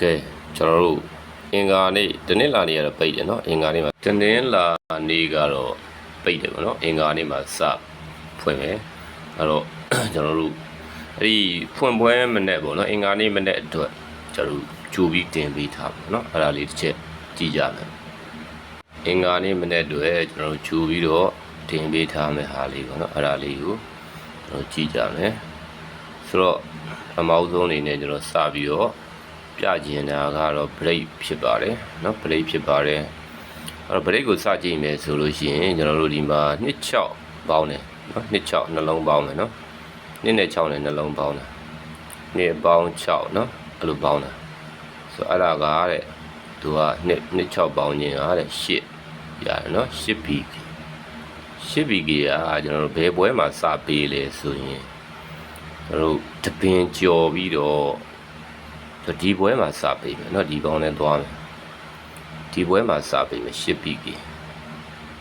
ကဲကျွန်တော်တို့အင်္ဂါနေ့တနင်္လာနေ့ကတော့ပိတ်တယ်เนาะအင်္ဂါနေ့မှာတနင်္လာနေ့ကတော့ပိတ်တယ်ပေါ့เนาะအင်္ဂါနေ့မှာစဖွင့်မယ်အဲ့တော့ ကျွန်တော်တို့အဲ့ဒီဖွင့်ပွဲမနေ့ပေါ့เนาะအင်္ဂါနေ့မနေ့အတွက်ကျွန်တော်တို့ကြိုပြီးတင်ပေးထားပါเนาะအဲ့ဒါလေးတစ်ချက်ကြည့်ကြမယ်အင်္ဂါနေ့မနေ့အတွက်ကျွန်တော်တို့ကြိုပြီးတော့တင်ပေးထားမယ်ဟာလေးပေါ့เนาะအဲ့ဒါလေးကိုကျွန်တော်ကြည့်ကြမယ်ဆိုတော့အမောက်ဆုံးအနေနဲ့ကျွန်တော်စပြီးတော့ ပြကျင်တာကတော့ break ဖြစ်ပါတယ်เนาะ break ဖြစ်ပါတယ်အဲ့တော့ break ကိုစကြည့်မယ်ဆိုလို့ရှိရင်ကျွန်တော်တို့ဒီမှာ26ပေါင်းတယ်เนาะ26နှလုံးပေါင်းတယ်เนาะ2နဲ့6နဲ့နှလုံးပေါင်းတယ်2ပေါင်း6เนาะအဲ့လိုပေါင်းတာဆိုအဲ့ဒါကတဲ့သူက2 26ပေါင်းခြင်းကတဲ့8ရတယ်เนาะ8 bk 8 bk ကကျွန်တော်တို့ဘယ်ပွဲမှာစပေးလဲဆိုရင်ကျွန်တော်တို့တပင်ကြော်ပြီးတော့ ဆိုဒီပွဲမှာစပေးမယ်เนาะဒီကောင်းနဲ့သွားမယ်ဒီပွဲမှာစပေးမယ်10 PK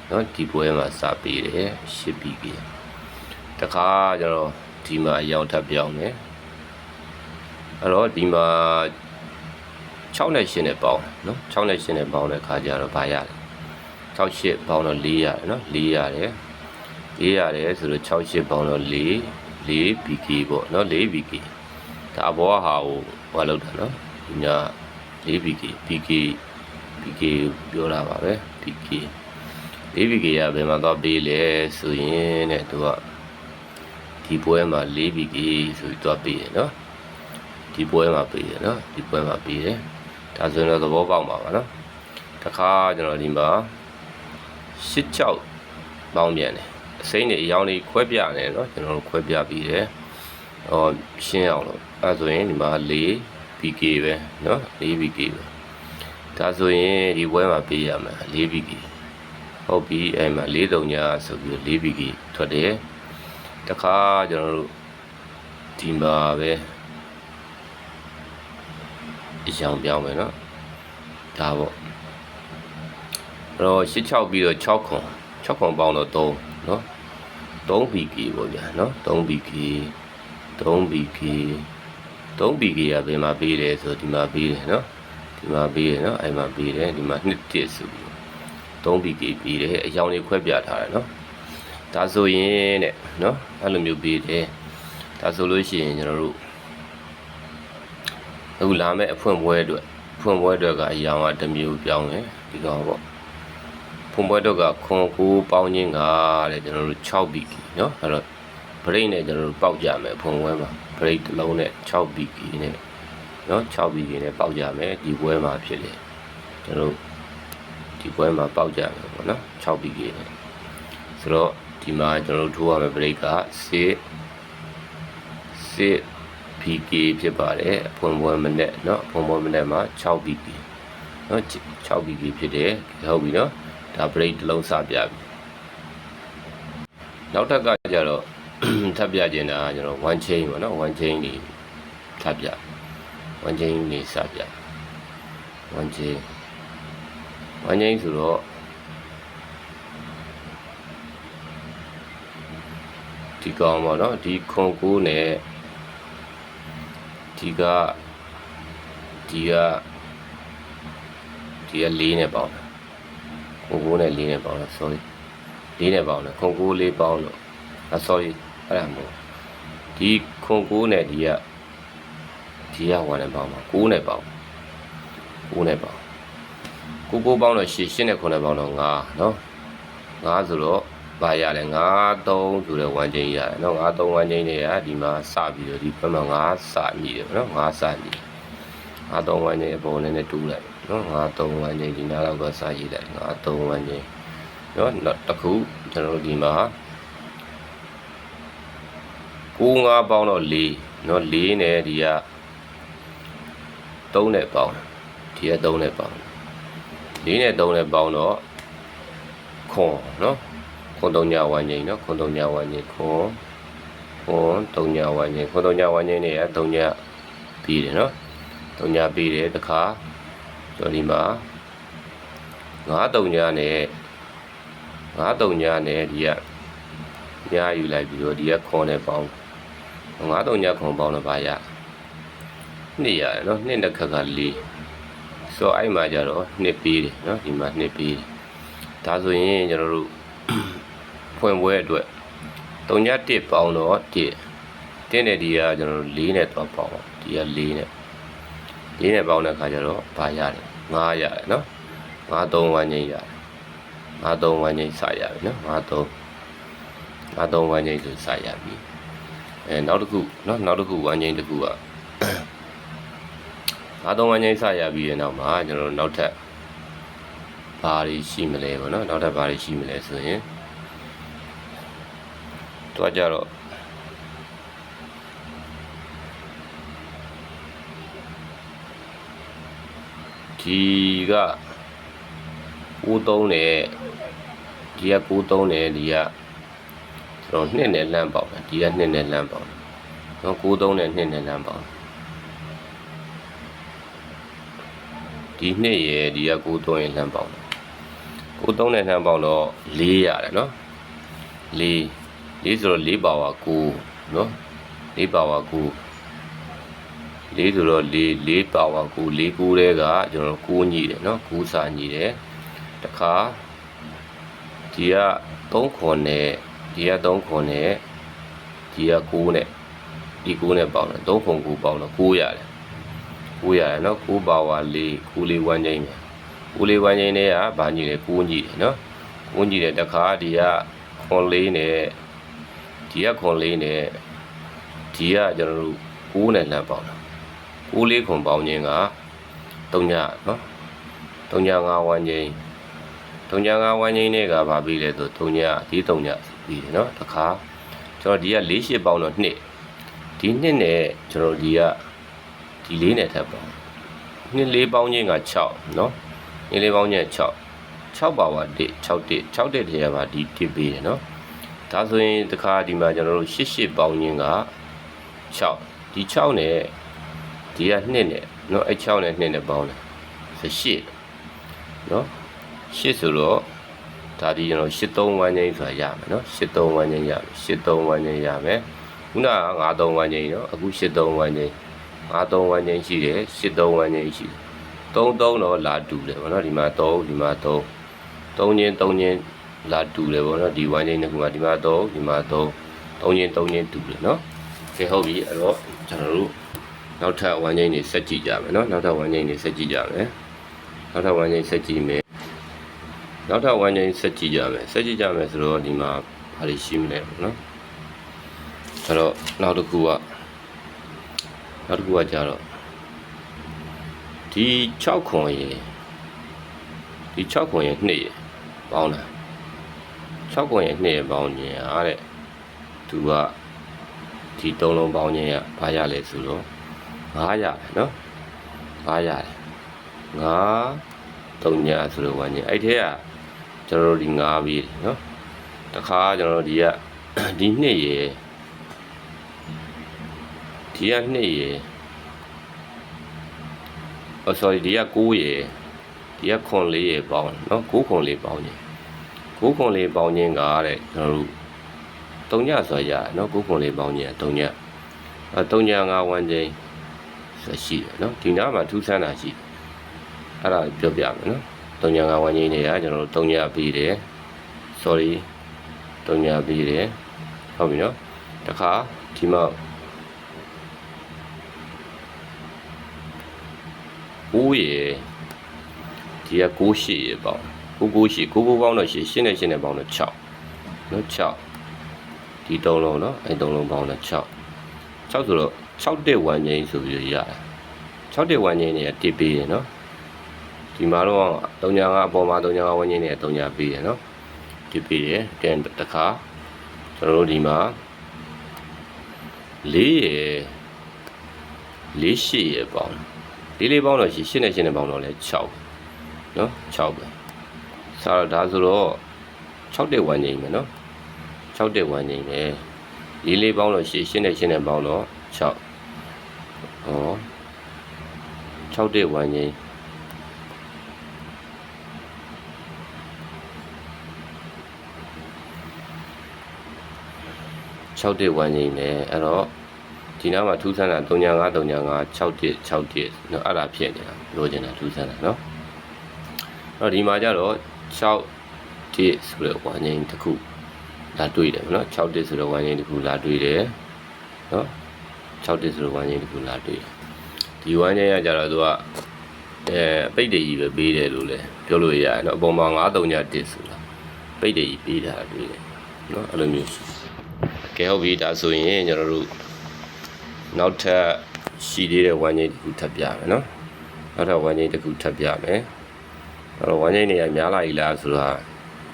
เนาะဒီပွဲမှာစပေးတယ်10 PK တခါကျတော့ဒီမှာအရောင်ထပ်ပြောင်းမယ်အဲ့တော့ဒီမှာ6နဲ့8နဲ့ပေါင်းเนาะ6နဲ့8နဲ့ပေါင်းတဲ့ခါကျတော့ဗာရတယ်6 8ပေါင်းတော့4ရတယ်เนาะ4ရတယ်4ရတယ်ဆိုတော့6 8ပေါင်းတော့4 4 PK ပေါ့เนาะ4 PK ဒါအဘောဟာကို ဟိုလောက်တာနော်ဒီည 4PK PK PK ပြောတာပါပဲ PK 4PK ကဘယ်မှာသွားပေးလဲဆိုရင်တဲ့သူကဒီပွဲမှာ 4PK ဆိုပြီးသွားပေးတယ်နော်ဒီပွဲမှာပေးတယ်နော်ဒီပွဲမှာပေးတယ်ဒါဆိုရင်တော့သဘောပေါက်ပါပါနော်တခါကျွန်တော်ဒီမှာ86ပေါင်းပြန်တယ်အစိမ့်တွေအရောင်တွေခွဲပြတယ်နော်ကျွန်တော်တို့ခွဲပြပြီးတယ် ဟောရှင်းအောင်လို့အဲဆိုရင်ဒီမှာ4 PK ပဲเนาะ4 PK ပဲဒါဆိုရင်ဒီဘွဲမှာပေးရမှာ4 PK ဟုတ်ပြီအဲ့မှာ4တုံညာဆိုပြီး4 PK ထွက်တယ်တခါကျွန်တော်တို့ဒီမှာပဲအရောင်ပြောင်းမယ်เนาะဒါပေါ့အဲ့တော့86ပြီးတော့6ခွန်6ခွန်ပေါင်းတော့3เนาะ3 PK ပေါ့ဗျာเนาะ3 PK 3 PK 3 PK ကဘယ်မှာပေးလဲဆိုဒီမှာပေးတယ်နော်ဒီမှာပေးတယ်နော်အဲ့မှာပေးတယ်ဒီမှာနှစ်တစ်ဆိုပြီး3 PK ပေးတယ်အယောင်တွေခွဲပြထားတယ်နော်ဒါဆိုရင်တဲ့နော်အဲ့လိုမျိုးပေးတယ်ဒါဆိုလို့ရှိရင်ကျွန်တော်တို့အခုလာမယ့်အဖွင့်ပွဲအတွက်ဖွင့်ပွဲအတွက်ကအယောင်ကတစ်မျိုးပြောင်းတယ်ဒီကောင်ပေါ့ဖွင့်ပွဲအတွက်ကခွန်ကူပေါင်းခြင်းကတဲ့ကျွန်တော်တို့6 PK နော်အဲ့တော့ ဘရိတ်နဲ့ကျွန်တော်တို့ပေါက်ကြမယ်ဖွန်ဝဲမှာဘရိတ်တစ်လုံးနဲ့6 BK နဲ့နော်6 BK နဲ့ပေါက်ကြမယ်ဒီပွဲမှာဖြစ်လေကျွန်တော်ဒီပွဲမှာပေါက်ကြမယ်ပေါ့နော်6 BK နဲ့ဆိုတော့ဒီမှာကျွန်တော်တို့ထိုးရမယ်ဘရိတ်က6 6 BK ဖြစ်ပါတယ်ဖွန်ပွဲမနဲ့နော်ဖွန်ပွဲမနဲ့မှာ6 BK နော်6 BK ဖြစ်တယ်ဟုတ်ပြီနော်ဒါဘရိတ်တစ်လုံးစပြပြီနောက်ထပ်ကကြတော့ ထပ်ပြခြင်းတာကကျွန်တော် one chain ပေါ့နော် one chain နေထပ်ပြ one chain နေစပြ one chain one chain ဆိုတော့ဒီကောင်ပေါ့နော်ဒီခွန်ကူးနဲ့ဒီကဒီကဒီကလေးနဲ့ပေါင်းတာခွန်ကူးနဲ့လေးနဲ့ပေါင်းတာ sorry လေးနဲ့ပေါင်းတယ်ခွန်ကူးလေးပေါင်းလို့อ่ะ sorry အဲ့ဒါမဟုတ်ဒီခွန်ကိုးနဲ့ဒီကဒီကဝါနဲ့ပေါင်းပါ9နဲ့ပေါင်း9နဲ့ပေါင်းကိုကိုပေါင်းတော့8 8နဲ့9နဲ့ပေါင်းတော့9เนาะ9ဆိုတော့ဘာရလဲ9 3ဆိုတဲ့ဝမ်းချင်းရတယ်เนาะ9 3ဝမ်းချင်းတွေကဒီမှာစပြီးတော့ဒီဘက်မှာ9စမြည်တယ်เนาะ9စမြည်9 3ဝမ်းချင်းအပေါ်နဲ့နဲ့တူးလိုက်เนาะ9 3ဝမ်းချင်းဒီနားတော့ကစရည်လိုက်9 3ဝမ်းချင်းเนาะတခုကျွန်တော်တို့ဒီမှာ 9 5ပေါင်းတော့4เนาะ4နဲ့ဒီက3နဲ့ပေါင်းဒီက3နဲ့ပေါင်း4နဲ့3နဲ့ပေါင်းတော့ခွန်เนาะခွန်3ညဝန်းငိမ့်เนาะခွန်3ညဝန်းငိမ့်ခွန်ခွန်3ညဝန်းငိမ့်ခွန်3ညဝန်းငိမ့်နေရ3ညပြီးတယ်เนาะ3ညပြီးတယ်တခါဆိုဒီမှာ9 3ညနဲ့9 3ညနဲ့ဒီကညယူလိုက်ပြီးတော့ဒီကခွန်နဲ့ပေါင်း ငါးတုံညခွန်ပေါင်းတော့ဗာရနှစ်ရတယ်နော်နှစ်နှစ်ခက်က၄ဆိုတော့အဲ့မှာကြတော့နှစ်ပေးတယ်နော်ဒီမှာနှစ်ပေးတယ်ဒါဆိုရင်ကျွန်တော်တို့ဖွင့်ပွဲအတွက်3.1ပေါင်တော့1တင်းတဲ့ဒီကကျွန်တော်တို့4နဲ့တော့ပေါင်ပါဒီက4နဲ့4နဲ့ပေါင်တဲ့ခါကျတော့ဘာရတယ်9ရတယ်နော်9 3ဝန်းကျင်းရတယ်9 3ဝန်းကျင်းစရပြီနော်9 3 9 3ဝန်းကျင်းဆိုစရပြီ အဲနောက်တစ်ခုနော်နောက်တစ်ခုဝန်းကျင်းတစ်ခုကငါးသုံးဝန်းကျင်းစရပြီးတဲ့နောက်မှာကျွန်တော်တို့နောက်ထပ်ဘာတွေရှိမလဲပေါ့နော်နောက်ထပ်ဘာတွေရှိမလဲဆိုရင်တွားကြတော့ဒီက93နဲ့ဒီက93နဲ့ဒီက ကျွန်တော်နှစ်နဲ့လမ်းပေါက်တယ်ဒီကနှစ်နဲ့လမ်းပေါက်တယ်နော်93နဲ့နှစ်နဲ့လမ်းပေါက်တယ်ဒီနှစ်ရယ်ဒီက6သုံးရယ်လှမ်းပေါင်းတယ်6သုံးနဲ့လှမ်းပေါင်းတော့4ရတယ်နော်4 4ဆိုတော့4ပါဝါ9နော်4ပါဝါ9 4ဆိုတော့4 4ပါဝါ9 4 9တဲ့ကကျွန်တော်9ညိတယ်နော်9စာညိတယ်တခါဒီက3ခွန်နဲ့ ဒီက3ခွန်နဲ့ဒီက9နဲ့ဒီ9နဲ့ပေါင်းတယ်3ခွန်9ပေါင်းတော့9ရတယ်9ရတယ်နော်9ပါဝါ4 9လေးဝမ်းချင်း9လေးဝမ်းချင်းတွေကဘာညီလဲ9ညီတယ်နော်9ညီတယ်တခါဒီကခွန်လေးနဲ့ဒီကခွန်လေးနဲ့ဒီကကျွန်တော်တို့9နဲ့လမ်းပေါင်းတာ9လေးခွန်ပေါင်းချင်းက3ညနော်3ည5ဝမ်းချင်း3ည5ဝမ်းချင်းတွေကဘာပြီးလဲဆို3ညဒီ3ည ပြီးတယ်နော်တခါကျွန်တော်ဒီက4 8ပေါင်းတော့2ဒီ2နဲ့ကျွန်တော်ဒီက ဒီလေးနဲ့ထပ်ပါနှစ်လေးပေါင်းချင်းက6เนาะနှစ်လေးပေါင်းချင်း6 6ပါဝါ1 6 1 6တဲ့တရားပါဒီတစ်ပေးတယ်เนาะဒါဆိုရင်တခါဒီမှာကျွန်တော်တို့8 8ပေါင်းချင်းက6ဒီ6နဲ့ဒီက2နဲ့เนาะအဲ6နဲ့2နဲ့ပေါင်းတယ်18เนาะ8ဆိုတော့ ဒါဒီကျွန်တော်83ဝန်းကျင်ဆိုတာရမယ်နော်83ဝန်းကျင်ရ83ဝန်းကျင်ရမယ်ခုနက53ဝန်းကျင်နော်အခု83ဝန်းကျင်53ဝန်းကျင်ရှိတယ်83ဝန်းကျင်ရှိတယ်33တော့လာတူတယ်ဗောနော်ဒီမှာ3ဒီမှာ3 3ချင်း3ချင်းလာတူတယ်ဗောနော်ဒီဝန်းကျင်တစ်ခုကဒီမှာ3ဒီမှာ3 3ချင်း3ချင်းတူတယ်နော်ကဲဟုတ်ပြီအဲ့တော့ကျွန်တော်တို့နောက်ထပ်ဝန်းကျင်တွေဆက်ကြည့်ကြမယ်နော်နောက်ထပ်ဝန်းကျင်တွေဆက်ကြည့်ကြမယ်နောက်ထပ်ဝန်းကျင်ဆက်ကြည့်မယ် နောက်ထပ်ဝန်းကျင်းဆက်ကြည့်ကြမယ်ဆက်ကြည့်ကြမယ်ဆိုတော့ဒီမှာဘာတွေရှိမလဲဗောနော်အဲ့တော့နောက်တစ်ခုကနောက်တစ်ခုကကြတော့ဒီ6ခွန်ရေဒီ6ခွန်ရေနှစ်ရေပေါင်းတာ6ခွန်ရေနှစ်ရေပေါင်းခြင်းအားတဲ့သူကဒီသုံးလုံးပေါင်းခြင်းကဘာရလဲဆိုတော့900ရတယ်နော်900ရတယ်9 3ညာဆိုတော့ဝန်းခြင်းအဲ့ထဲက ကျွန်တော်တို့ဒီငားပြီးနော်တခါကျွန်တော်တို့ဒီကဒီနှစ်ရယ်ဒီကနှစ်ရယ်အော် sorry ဒီက9ရယ်ဒီက9ရယ်ပေါင်းနော်9 9ပေါင်းခြင်း9 9ပေါင်းခြင်းကတဲ့ကျွန်တော်တို့3ညဆိုရနော်9 9ပေါင်းခြင်း3ညအဲ3ည5ဝန်းခြင်းဆိုရှိတယ်နော်ဒီနားမှာထူးဆန်းတာရှိတယ်အဲ့ဒါပြောပြမယ်နော် 3ည5ဝန်းခြင်းတွေကကျွန်တော်တို့3ညပြီးတယ် sorry 3ညပြီးတယ်ဟုတ်ပြီเนาะတခါဒီမှာ9ရယ်ဒီက9 8ရယ်ပေါ့9 9 8 9 9ပေါင်းတော့8 8နဲ့8နဲ့ပေါင်းတော့6နော်6ဒီ3လုံးနော်အဲ3လုံးပေါင်းတော့6 6ဆိုတော့6တက်ဝန်းချင်းဆိုပြီးရတယ်6တက်ဝန်းချင်းတွေကတစ်ပေးတယ်နော် ဒီမှာတော့3ညာ5အပေါ်မှာ3ညာ5ဝန်းချင်းတွေက3ညာပေးတယ်နော်တစ်ပေးတယ်တန်တခါကျွန်တော်တို့ဒီမှာ4ရယ်4 8ရယ်ပေါင်းလေးလေးပေါင်းတော့ရှိ8နဲ့8နဲ့ပေါင်းတော့လဲ6နော်6ပဲစာတော့ဒါဆိုတော့6တက်ဝန်းကျင်မယ်နော်6တက်ဝန်းကျင်ပဲလေးလေးပေါင်းတော့ရှိ8နဲ့8နဲ့ပေါင်းတော့6ဟော6တက်ဝန်းကျင် 6တက်ဝန်းကျင်ပဲအဲ့တော့ ဒီနားမှာထူးဆန်းတာ39 39 61 61เนาะအဲ့ဒါဖြစ်နေတာလိုချင်တာထူးဆန်းတာเนาะအဲ့တော့ဒီမှာကျတော့6တိဆိုတဲ့ဝါငိမ့်တစ်ခုလာတွေ့တယ်ဗောနော်6တိဆိုတဲ့ဝါငိမ့်တစ်ခုလာတွေ့တယ်เนาะ6တိဆိုတဲ့ဝါငိမ့်တစ်ခုလာတွေ့တယ်ဒီဝါငိမ့်ကကျတော့သူကအဲပိတ်တကြီးပဲပေးတယ်လို့လည်းပြောလို့ရတယ်เนาะအပေါ်မှာ931ဆိုတာပိတ်တကြီးပေးတာတွေ့တယ်เนาะအဲ့လိုမျိုး ကဲဟုတ်ပြီဒါဆိုရင်ကျွန်တော်တို့နောက်ထပ်ရှိသေးတဲ့ဝမ်းငိမ့်တစ်ခုထပ်ပြမယ်နော်နောက်ထပ်ဝမ်းငိမ့်တစ်ခုထပ်ပြမယ်အဲ့တော့ဝမ်းငိမ့်တွေကများလာပြီလားဆိုတာ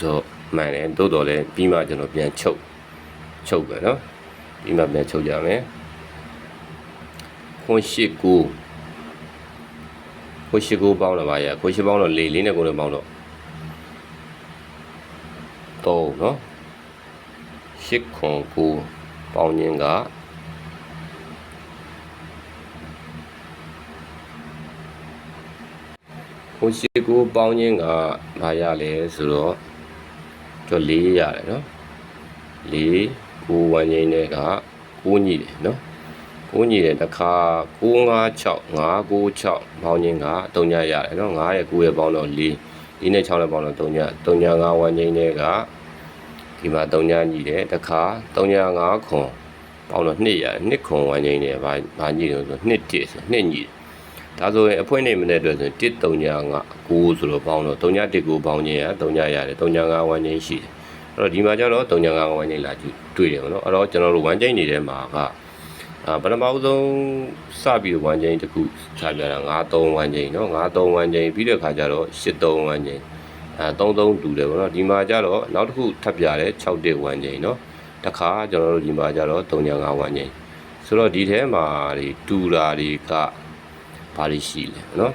တော့မှန်တယ်တိုးတော်လဲပြီးမှကျွန်တော်ပြန်ချုပ်ချုပ်ပဲနော်ပြီးမှပြန်ချုပ်ကြမယ်ခွန်ရှိကိုခွန်ရှိကိုပေါင်းတော့ပါရခွန်ရှိပေါင်းတော့လေးလေးနဲ့ကိုယ်နဲ့ပေါင်းတော့တော့နော် ရှိခွန်ကိုပေါင်းခြင်းကဟိုရှိကိုပေါင်းခြင်းကဘာရလဲဆိုတော့ကျော်၄ရတယ်နော်၄ကိုဝန်းခြင်းတွေကကိုညီတယ်နော်ကိုညီတယ်တစ်ခါ956 996ပေါင်းခြင်းက3ညရတယ်နော်9ရဲ့9ရဲ့ပေါင်းတော့4ဒီနဲ့6နဲ့ပေါင်းတော့3ည3ည5ဝန်းခြင်းတွေက ဒီမှာ3ညညီတယ်တစ်ခါ3ည5ခွန်ပေါင်းတော့2ရတယ်2ခွန်ဝန်းခြင်းတွေဘာဘာညီတယ်ဆို2တိဆို2ညီတယ်ဒါဆိုရင်အဖွင့်နေမတဲ့အတွက်ဆိုရင်1 3ည5 9ဆိုတော့ပေါင်းတော့3ည1 9ပေါင်းခြင်းရ3ညရတယ်3ည5ဝန်းခြင်းရှိတယ်အဲ့တော့ဒီမှာကျတော့3ည5ဝန်းခြင်းလာကြည့်တွေ့တယ်ဗောနော်အဲ့တော့ကျွန်တော်တို့ဝန်းခြင်းနေတဲ့မှာကအာပထမဦးဆုံးစပြီးတော့ဝမ်းချင်းတစ်ခုခြားပြတာ93ဝမ်းချင်းเนาะ93ဝမ်းချင်းပြီးတဲ့ခါကျတော့83ဝမ်းချင်း အဲ33တူတယ်ဗောနော်ဒီမှာကျတော့နောက်တစ်ခုထပ်ပြတယ်61ဝမ်းချင်းเนาะတခါကျွန်တော်တို့ဒီမှာကျတော့35ဝမ်းချင်းဆိုတော့ဒီထဲမှာဒီတူတာတွေကဘာတွေရှိလဲเนาะ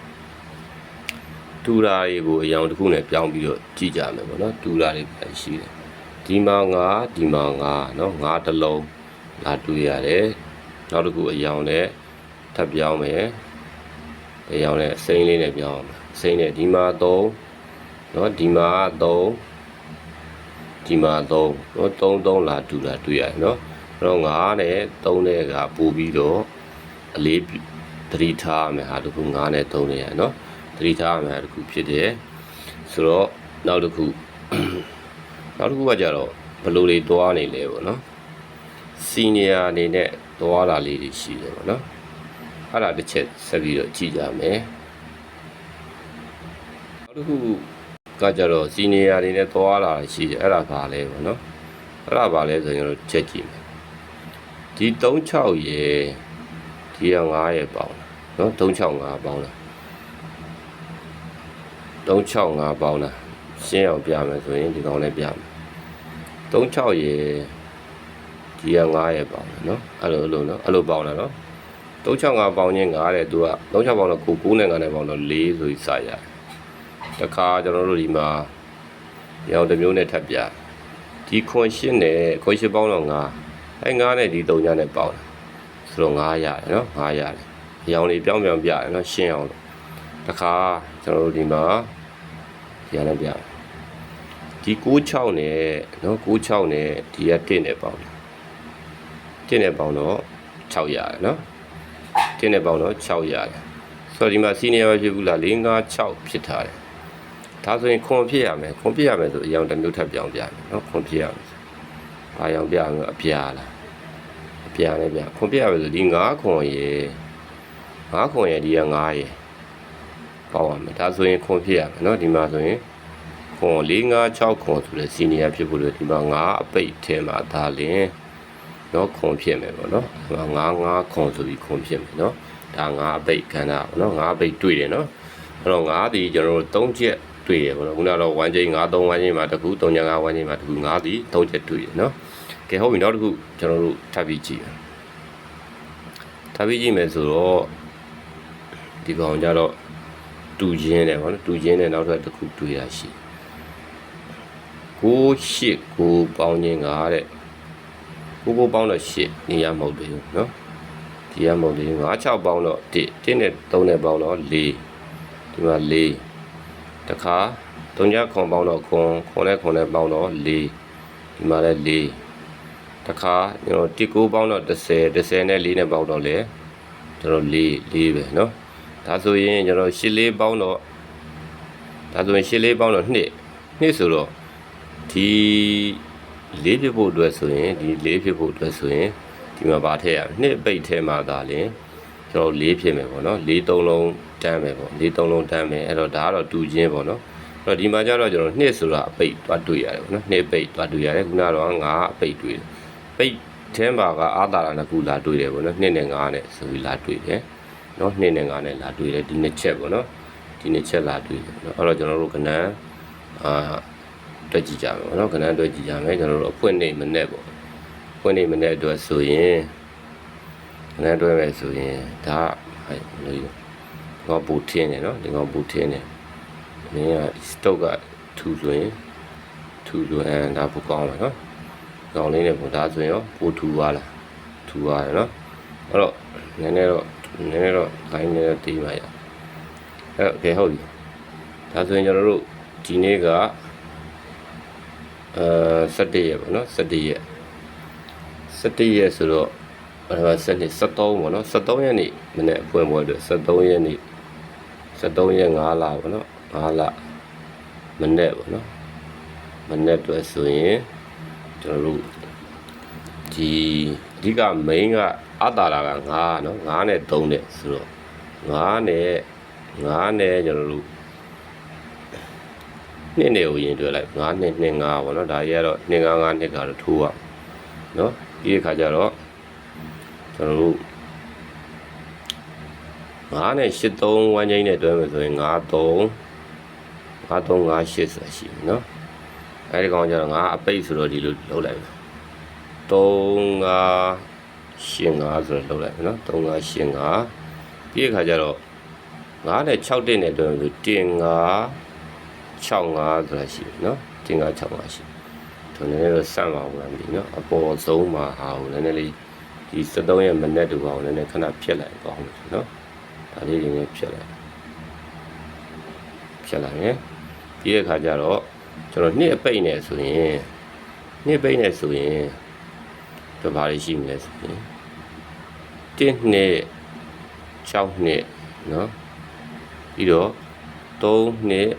တူတာတွေကိုအယောင်တစ်ခုနဲ့ပြောင်းပြီးတော့ကြည့်ကြမယ်ဗောနော်တူတာတွေပဲရှိတယ်ဒီမှာ9ဒီမှာ9เนาะ9တစ်လုံးလာတူရတယ်နောက်တစ်ခုအယောင်နဲ့ထပ်ပြောင်းမယ်အယောင်နဲ့အစိမ်းလေးနဲ့ပြောင်းမယ်အစိမ်းနဲ့ဒီမှာ3 နော်ဒီမှာ3ဒီမှာ3နော်3 3လာတူတာတွေ့ရတယ်နော်အဲ့တော့9နဲ့3နဲ့ကပို့ပြီးတော့အလေးသတိထားရမယ်ဟာတခု9နဲ့3နဲ့ရနော်သတိထားရမယ်ဟာတခုဖြစ်တယ်ဆိုတော့နောက်တစ်ခုနောက်တစ်ခုကကြတော့ဘလို့တွေသွားနေလဲပေါ့နော်စီနီယာအနေနဲ့သွားလာလေးတွေရှိတယ်ပေါ့နော်အဲ့ဒါတစ်ချက်ဆက်ပြီးတော့ကြည့်ကြမယ်နောက်တစ်ခု ကကြတော့စီနီယာအနေနဲ့သွားလာရှိတယ်အဲ့ဒါဘာလဲပေါ့နော်အဲ့ဒါဘာလဲဆိုရင်တော့ချက်ကြည့်မယ်ဒီ36ရေဒီက9ရေပေါင်းနော်365ပေါင်းလား365ပေါင်းလားရှင်းအောင်ပြမယ်ဆိုရင်ဒီကောင်လေးပြမယ်36ရေဒီက9ရဲ့ပေါင်းတယ်နော်အဲ့လိုလိုနော်အဲ့လိုပေါင်းတယ်နော်365ပေါင်းချင်း9တဲ့သူက36ပေါင်းတော့ကို9နဲ့9နဲ့ပေါင်းတော့4ဆိုပြီးစရတယ် တခါကျွန်တော်တို့ဒီမှာရောင်တစ်မျိုးနဲ့ထပ်ပြဒီခွန်ရှင်းနဲ့ခွန်ရှင်းပေါင်းတော့9အဲ့9နဲ့ဒီ3ညနဲ့ပေါင်းတယ်ဆိုတော့9ရတယ်နော်9ရတယ်ရောင်လေးပြောင်းပြောင်းပြတယ်နော်ရှင်းအောင်လို့တခါကျွန်တော်တို့ဒီမှာဒီရနဲ့ပြဒီ96နဲ့နော်96နဲ့ဒီက1နဲ့ပေါင်းတယ်တင်းနဲ့ပေါင်းတော့600ရတယ်နော်တင်းနဲ့ပေါင်းတော့600ရတယ်ဆိုတော့ဒီမှာစီနီယာပဲဖြစ်ဘူးလား4 5 6ဖြစ်ထားတယ် ဒါဆိုရင်ခွန်ဖြစ်ရမယ်ခွန်ဖြစ်ရမယ်ဆိုအရောင်တစ်မျိုးထပ်ပြောင်းပြမယ်နော်ခွန်ဖြစ်ရမယ်ဘာရောင်ပြရမလဲအပြာလားအပြာနဲ့ပြခွန်ဖြစ်ရမယ်ဆိုဒီ9ခွန်ရေ9ခွန်ရေဒီက9ရေပေါင်းရမယ်ဒါဆိုရင်ခွန်ဖြစ်ရမယ်နော်ဒီမှာဆိုရင်ခွန်4 5 6ခွန်ဆိုတဲ့စီနီယာဖြစ်ဖို့လို့ဒီမှာ9အပိတ်ထဲမှာဒါလင်းနော်ခွန်ဖြစ်မယ်ပေါ့နော်ငါးငါးခွန်ဆိုပြီးခွန်ဖြစ်မယ်နော်ဒါငါးအပိတ်ခန္ဓာပေါ့နော်ငါးအပိတ်တွေ့တယ်နော်အဲ့တော့ငါးဒီကျွန်တော်တို့၃ချက် တွေ့ရပေါ့နော်ခုနကတော့1ချိန်5 3 1ချိန်မှာတစ်ခု3ချိန်5 1ချိန်မှာတစ်ခု5စီ3ချက်တွေ့ရနော်ကဲဟုတ်ပြီနောက်တစ်ခုကျွန်တော်တို့ထပ်ပြီးကြည့်ထပ်ပြီးကြည့်မယ်ဆိုတော့ဒီကောင်ကြတော့တူချင်းတယ်ပေါ့နော်တူချင်းတယ်နောက်ထပ်တစ်ခုတွေ့ရရှိကိုရှစ်ကိုပေါင်းခြင်းကတဲ့ကိုကိုပေါင်းတော့ရှစ်နေရမဟုတ်သေးဘူးနော်ဒီရမဟုတ်သေးဘူး5 6ပေါင်းတော့1 1နဲ့3နဲ့ပေါင်းတော့4ဒီမှာ4 တခါ3ညခွန်ပေါင်းတော့ခွန်ခွန်နဲ့ခွန်နဲ့ပေါင်းတော့4ဒီမှာလည်း4 တခါကျွန်တော်တစ်ကိုပေါင်းတော့30 30နဲ့4နဲ့ပေါင်းတော့လေကျွန်တော်4 4ပဲเนาะဒါဆိုရင်ကျွန်တော်8လေးပေါင်းတော့ဒါဆိုရင်8လေးပေါင်းတော့2 2ဆိုတော့ဒီ4ဖြစ်ဖို့အတွက်ဆိုရင်ဒီ4ဖြစ်ဖို့အတွက်ဆိုရင်ဒီမှာဗာထည့်ရမယ်2ပိတ်ထဲမှာဒါလင်ကျွန်တော်4ဖြစ်မယ်ပေါ့နော်4သုံးလုံး တန်းမယ်ပေါ့4သုံးလုံးတန်းမယ်အဲ့တော့ဒါကတော့တူချင်းပေါ့နော်အဲ့တော့ဒီမှာကျတော့ကျွန်တော်2ဆိုတာအပိတ်တွားတွေ့ရတယ်ပေါ့နော်2ပိတ်တွားတွေ့ရတယ်ခုနကတော့5အပိတ်တွေ့တယ်ပိတ်ထဲမှာကအာသာရနှစ်ခုလာတွေ့တယ်ပေါ့နော်2နဲ့5နဲ့ဆိုပြီးလာတွေ့တယ်နော်2နဲ့5နဲ့လာတွေ့တယ်ဒီနှစ်ချက်ပေါ့နော်ဒီနှစ်ချက်လာတွေ့တယ်နော်အဲ့တော့ကျွန်တော်တို့ကဏ္ဍအာတွက်ကြည့်ကြမယ်ပေါ့နော်ကဏ္ဍတွက်ကြည့်ကြမယ်ကျွန်တော်တို့အဖွင့်နေမနဲ့ပေါ့ဖွင့်နေမနဲ့အတွက်ဆိုရင်ကဏ္ဍတွက်မယ်ဆိုရင်ဒါဟဲ့လို့ဒီကော င်ပူထင်းတယ်နော်ဒီကောင်ပူထင်းတယ်မင်းကစတုတ်ကထူဆိုရင်ထူဆိုရင်ဒါပူကောင်းတယ်နော်ကောင်းလေးနဲ့ပေါ့ဒါဆိုရင်ရောပိုထူသွားလားထူသွားတယ်နော်အဲ့တော့နည်းနည်းတော့နည်းနည်းတော့ခိုင်းနေတော့တီးပါရအဲ့တော့ကဲဟုတ်ပြီဒါဆိုရင်ကျွန်တော်တို့ဒီနေ့ကအဲ17ရက်ပေါ့နော်17ရက်17ရက်ဆိုတော့အဲ့ဒါ7နှစ်73ပေါ့နော်73ရက်နေ့မနေ့အဖွင့်ပွဲအတွက်73ရက်နေ့ 73ရက်9လပေါ့နော်9လမနေ့ပေါ့နော်မနေ့တွေ့ဆိုရင်ကျွန်တော်တို့ဒီအဓိက main ကအတာလာက9နော်9နဲ့3နဲ့ဆိုတော့9နဲ့9နဲ့ကျွန်တော်တို့နှစ်နဲ့ကိုရင်တွေ့လိုက်9နှစ်နှစ်9ပေါ့နော်ဒါကြီးကတော့2 9 9နှစ်ကတော့ထိုးอ่ะနော်ဒီအခါကျတော့ကျွန်တော်တို့ 9နဲ့83ဝမ်းချင်းနဲ့တွဲမယ်ဆိုရင်93 9358ဆိုရှိပြီနော်အဲဒီကောင်ကျတော့ငါအပိတ်ဆိုတော့ဒီလိုလုပ်လိုက်မယ်3585ဆိုတော့လုပ်လိုက်မယ်နော်3585ပြီးအခါကျတော့9နဲ့6တက်နဲ့တွဲမယ်ဆို1565ဆိုတာရှိပြီနော်1565ရှိတယ်နည်းနည်းတော့စမ်းပါဦးလားမသိနော်အပေါ်ဆုံးမှာဟာကိုနည်းနည်းလေးဒီ73ရဲ့မနက်တူအောင်နည်းနည်းခဏဖြက်လိုက်တော့အောင်နော် ဒါလေးတွေနဲ့ဖြတ်လိုက်ဖြတ်လိုက်ရင်ပြီးတဲ့ခါကျတော့ကျွန်တော်နှစ်အပိတ်နဲ့ဆိုရင်နှစ်ပိတ်နဲ့ဆိုရင်ဘယ်ပါလိရှိမလဲဆိုရင်1နှစ်6နှစ်နော်ပြီးတော့3နှစ်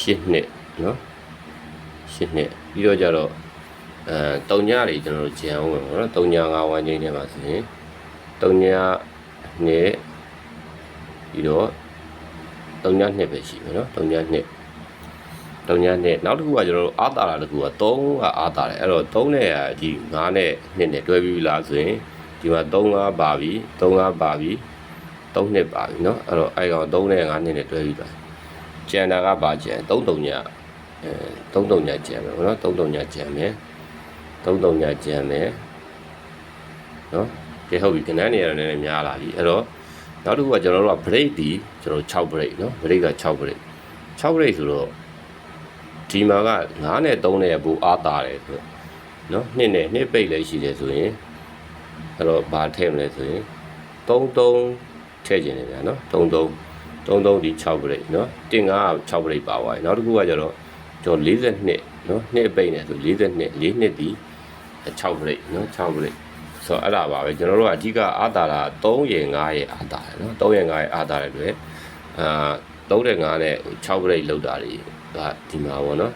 8နှစ်နော်8နှစ်ပြီးတော့ကြတော့အဲတုံညတွေကျွန်တော်တို့ဂျန်အောင်မယ်ပေါ့နော်တုံည5ဝန်းချင်းထဲမှာဆိုရင်တုံညနှစ် ပြီးတော့တုံညနှစ်ပဲရှိမယ်နော်တုံညနှစ်တုံညနှစ်နောက်တစ်ခုကကျွန်တော်တို့အာတာလာတစ်ခုက3ကအာတာတယ်အဲ့တော့3နဲ့ဒီ9နဲ့2နဲ့တွဲပြီးလားဆိုရင်ဒီမှာ3 5ပါပြီ3 5ပါပြီ3နှစ်ပါပြီเนาะအဲ့တော့အဲ့ကောင်3နဲ့9နှစ်နဲ့တွဲပြီးသွားကျန်တာကပါကျန်3တုံညအဲ3တုံညကျန်မယ်ပေါ့နော်3တုံညကျန်မယ်3တုံညကျန်မယ်เนาะကဲဟုတ်ပြီခဏနေရတော့နည်းနည်းများလာပြီအဲ့တော့ နောက်တစ်ခုကကျွန်တော်တို့က break ဒီကျွန်တော်6 break เนาะ break က6 break 6 break ဆိုတော့ဒီမှာက9နဲ့3နဲ့ဘူအားတာတယ်ဆိုတော့เนาะ2နဲ့2ပိတ်လည်းရှိတယ်ဆိုရင်အဲ့တော့ဘာထည့်မလဲဆိုရင်3 3ထည့်ခြင်းတယ်ဗျာเนาะ3 3 3 3ဒီ6 break เนาะတင်9က6 break ပါသွားပြီနောက်တစ်ခုကကျတော့ကျွန်တော်42เนาะ2ပိတ်နေဆို42 4နှစ်ဒီ6 break เนาะ6 break ဆိုတော့အဲ့ဒါပါပဲကျွန်တော်တို့ကအဓိကအာတာတာ3ရေ5ရေအာတာတယ်เนาะ3ရေ5ရေအာတာတယ်တွေ့အာ3တဲ့5နဲ့6 break လောက်တာတွေကဒီမှာပေါ့နော်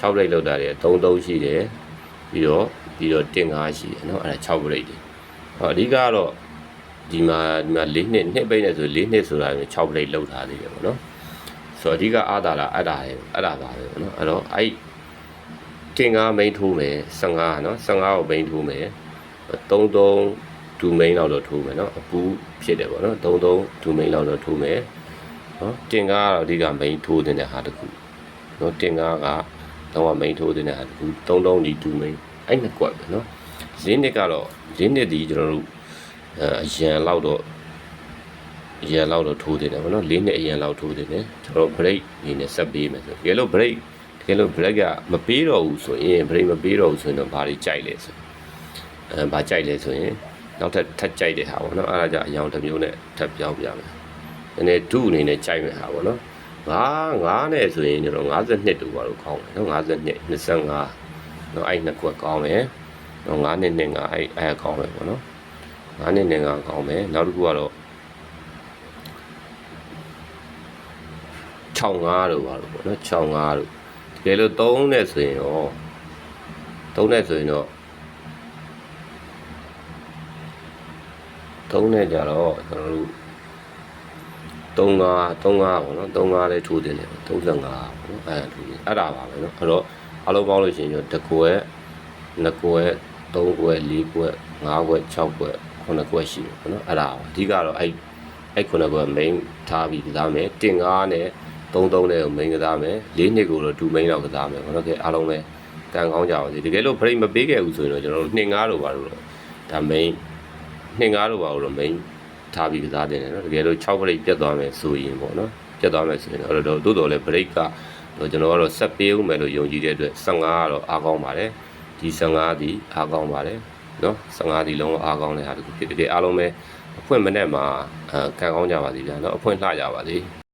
6 break လောက်တာတွေ3 3ရှိတယ်ပြီးတော့ပြီးတော့တင်5ရှိတယ်เนาะအဲ့ဒါ6 break တွေဟောအဓိကကတော့ဒီမှာဒီမှာ၄နှစ်နှစ်ပိတ်နေဆို၄နှစ်ဆိုတာ6 break လောက်ထားသေးတယ်ပေါ့နော်ဆိုတော့အဓိကအာတာတာအဲ့ဒါရဲ့အဲ့ဒါပါပဲပေါ့နော်အဲ့တော့အဲ့တင်5 main ထိုးမယ်15เนาะ15ကို main ထိုးမယ် 33ဒူမိန်လောက်တော့ထိုးမယ်เนาะအပူဖြစ်တယ်ပေါ့เนาะ33ဒူမိန်လောက်တော့ထိုးမယ်เนาะတင်ကားကတော့အဓိကမိန်ထိုးတဲ့ဟာတခုเนาะတင်ကားကတော့မိန်ထိုးတဲ့ဟာတခု33ဒီဒူမိန်အဲ့နှစ်ကွက်ပဲเนาะဈေးနှစ်ကတော့ဈေးနှစ်ဒီကျွန်တော်တို့အရန်လောက်တော့အရန်လောက်တော့ထိုးတင်တယ်ဗောနော်လေးနှစ်အရန်လောက်ထိုးတင်တယ်ကျွန်တော် break နေနဲ့ဆက်ပေးမယ်ဆိုတကယ်လို့ break တကယ်လို့ break ကမပေးတော့ဘူးဆိုရင် break မပေးတော့ဘူးဆိုရင်တော့ဘာတွေကြိုက်လဲဆို အဲဘာကြိုက်လဲဆိုရင်နောက်ထပ်ထပ်ကြိုက်တဲ့ဟာဗောနော်အဲ့ဒါကြအယောင်တစ်မျိုးနဲ့ထပ်ပြောင်းပြမယ်နည်းနည်းဒုအနေနဲ့ကြိုက်မယ်ဟာဗောနော်ငါးငါးနဲ့ဆိုရင်ကျွန်တော်52တူပါလို့ခေါင်းတယ်နော်52 25နော်အဲ့နှစ်ခွက်ကောင်းတယ်တော့9နှစ်နဲ့9အဲ့အဲ့ကောင်းပဲပေါ့နော်9နှစ်နဲ့9ကောင်းပဲနောက်တစ်ခုကတော့65တို့ပါလို့ပေါ့နော်65တို့တကယ်လို့3နဲ့ဆိုရင်ရော3နဲ့ဆိုရင်တော့ 3နဲ့ကြတော့ကျွန်တော်တို့35 35ပေါ့နော်35လေးထိုးတင်တယ်35ပေါ့နော်အဲ့ဒါထိုးတင်အဲ့ဒါပါပဲနော်အဲ့တော့အလုံးပေါင်းလို့ရှိရင်တော့တစ်ကွက်နှစ်ကွက်သုံးကွက်လေးကွက်ငါးကွက်၆ကွက်ခုနှစ်ကွက်ရှိတယ်ပေါ့နော်အဲ့ဒါပါအဓိကတော့အဲ့အဲ့ခုနှစ်ကွက် main ထားပြီးကစားမယ်တင်ကားနဲ့33နဲ့ကို main ကစားမယ်၄နှစ်ကိုတော့2 main တော့ကစားမယ်ပေါ့နော်ကဲအားလုံးပဲတန်ကောင်းကြပါစေတကယ်လို့ break မပေးခဲ့ဘူးဆိုရင်တော့ကျွန်တော်တို့2 5လို့ပါလို့တော့ဒါ main 2 5လို့ပါလို့တော့ main ထားပြီးကစားတင်တယ်နော်တကယ်လို့6 break ပြတ်သွားမယ်ဆိုရင်ပေါ့နော်ပြတ်သွားမယ်ဆိုရင်တော့အဲ့တော့တိုးတော်လည်း break ကတော့ကျွန်တော်ကတော့ဆက်ပေးဦးမယ်လို့ယုံကြည်တဲ့အတွက်15ကတော့အားကောင်းပါတယ်ဒီ15ဒီအားကောင်းပါတယ်နော်15ဒီလုံးလုံးအားကောင်းတဲ့ဟာတခုဖြစ်တယ်ဒီအားလုံးပဲအဖွင့်မနဲ့မှာအဲခံကောင်းကြပါစေဗျာနော်အဖွင့်လှကြပါစေ